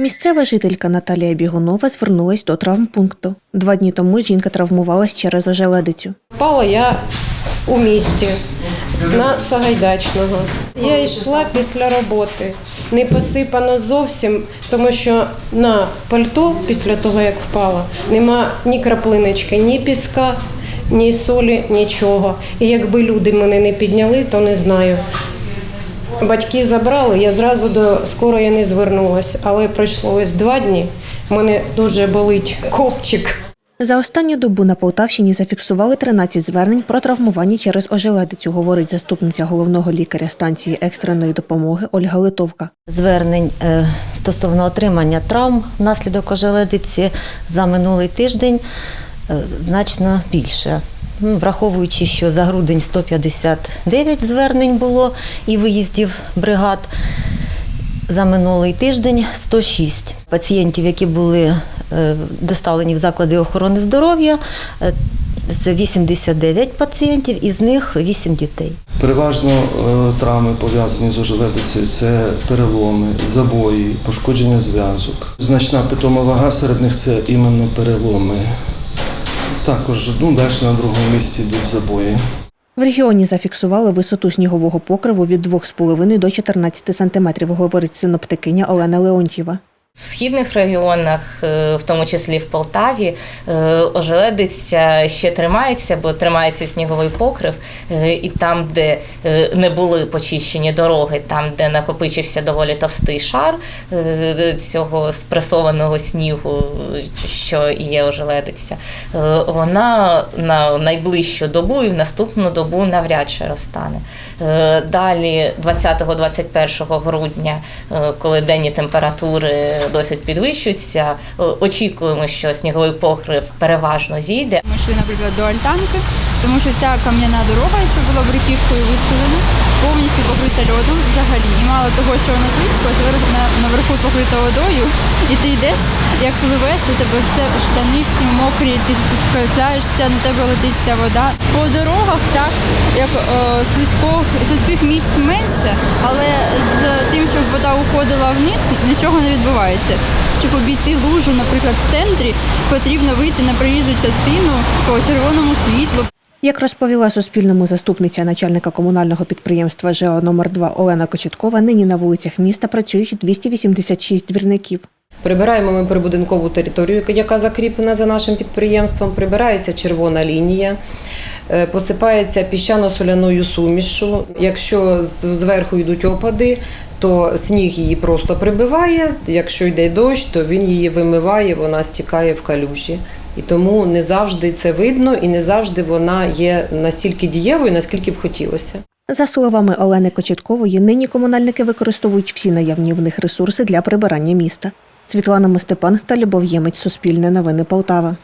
Місцева жителька Наталія Бігунова звернулась до травмпункту. Два дні тому жінка травмувалась через ожеледицю. Впала я у місті на Сагайдачного. Я йшла після роботи. Не посипано зовсім, тому що на пальто після того, як впала, нема ні краплиночки, ні піска, ні солі, нічого. І якби люди мене не підняли, то не знаю. Батьки забрали, я зразу до скорої не звернулася, але пройшло ось два дні. Мене дуже болить копчик. За останню добу на Полтавщині зафіксували 13 звернень про травмування через ожеледицю, говорить заступниця головного лікаря станції екстреної допомоги Ольга Литовка. Звернень е, стосовно отримання травм внаслідок ожеледиці за минулий тиждень е, значно більше. Ну, Враховуючи, що за грудень 159 звернень було і виїздів бригад, за минулий тиждень 106 пацієнтів, які були е, доставлені в заклади охорони здоров'я. е, Це 89 пацієнтів, із них 8 дітей. Переважно е, травми пов'язані з ожеледицею це переломи, забої, пошкодження зв'язок. Значна питома вага серед них це іменно переломи. Також ну, далі на другому місці йдуть забої. В регіоні зафіксували висоту снігового покриву від 2,5 до 14 сантиметрів, говорить синоптикиня Олена Леонтьєва. В східних регіонах, е, в тому числі в Полтаві, е, ожеледиця ще тримається, бо тримається сніговий покрив, е, і там, де не були почищені дороги, там, де накопичився доволі товстий шар цього спресованого снігу, що є ожеледиця, вона на найближчу добу і в наступну добу навряд чи розтане. Далі, 20-21 грудня, коли денні температури досить підвищуються, е, очікуємо, що сніговий покрив переважно зійде. Ми йшли, наприклад, до альтанки, тому що вся кам'яна дорога, що була бруківкою вистелена, повністю покрита льодом взагалі. І мало того, що вона слизько, наверху покрита водою, і ти йдеш, як пливеш, у тебе все штани всі мокрі, ти спускаєшся, на тебе летить вся вода. По дорогах так, як е, слизько, слизьких місць менше, але з тим, щоб вода уходила вниз, нічого не відбувається. Щоб обійти лужу, наприклад, в центрі, потрібно вийти на проїжджу частину по червоному світлу. Як розповіла Суспільному заступниця начальника комунального підприємства ЖЕО номер 2 Олена Кочеткова, нині на вулицях міста працюють 286 двірників. Прибираємо ми прибудинкову територію, яка закріплена за нашим підприємством. Прибирається червона лінія, е, посипається піщано-соляною сумішю. Якщо зверху йдуть опади, то сніг її просто прибиває. Якщо йде дощ, то він її вимиває, вона стікає в калюжі. І тому не завжди це видно, і не завжди вона є настільки дієвою, наскільки б хотілося. За словами Олени Кочеткової, нині комунальники використовують всі наявні в них ресурси для прибирання міста. Світлана Мостепан та Любов Ємець. Суспільне новини Полтава.